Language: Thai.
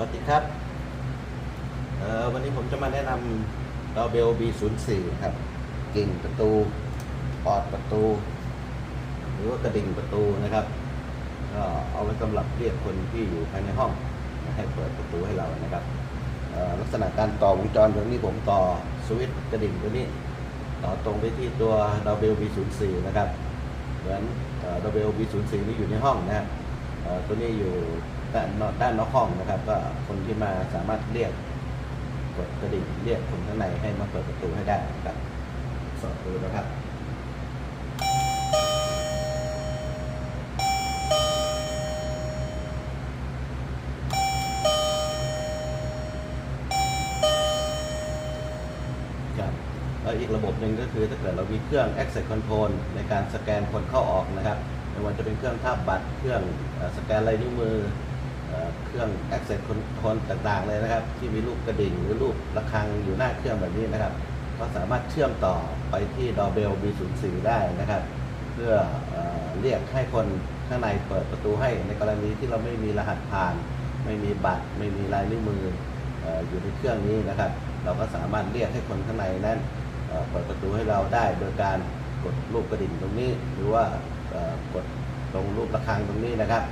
วัสดีครับ วันนี้ผมจะมาแนะนำดอเบล B04 ครับ กิ่งประตู ปอดประตู หรือว่ากระดิ่งประตูนะครับ ก็เอาไว้สำหรับเรียกคนที่อยู่ภายในห้อง ให้เปิดประตูให้เรานะครับ ลักษณะการต่อวงจรตรงนี้ผมต่อสวิตช์กระดิ่งตัวนี้ ต่อตรงไปที่ตัวดอเบล B04 นะครับ เหมือนดอเบล B04 นี่อยู่ในห้องนะฮะเอ่อ ตัวนี้อยู่ด้านนอกด้านนอกห้องนะครับ ก็คนที่มาสามารถเรียกกดกระดิ่งเรียกคนข้างในให้มาเปิดประตูให้ได้นะครับสอดดูนะครับครับแล้วอีกระบบหนึ่งก็คือถ้าเกิดเรามีเครื่อง access control ในการสแกนคนเข้าออกนะครับ ไม่ว่าจะเป็นเครื่องทาบบัตร เครื่องสแกนลายนิ้วมือ เครื่อง access control ต่างๆเลยนะครับ ที่มีรูปกระดิ่งหรือรูประฆังอยู่หน้าเครื่องแบบนี้นะครับ ก็สามารถเชื่อมต่อไปที่ doorbell B04 ได้นะครับ เพื่อเรียกให้คนข้างในเปิดประตูให้ในกรณีที่เราไม่มีรหัสผ่าน ไม่มีบัตร ไม่มีลายนิ้วมืออยู่ในเครื่องนี้นะครับ เราก็สามารถเรียกให้คนข้างในนั้นเปิดประตูให้เราได้โดยการกดรูปกระดิ่งตรงนี้ หรือว่า กดตรงรูประฆังตรงนี้นะครับ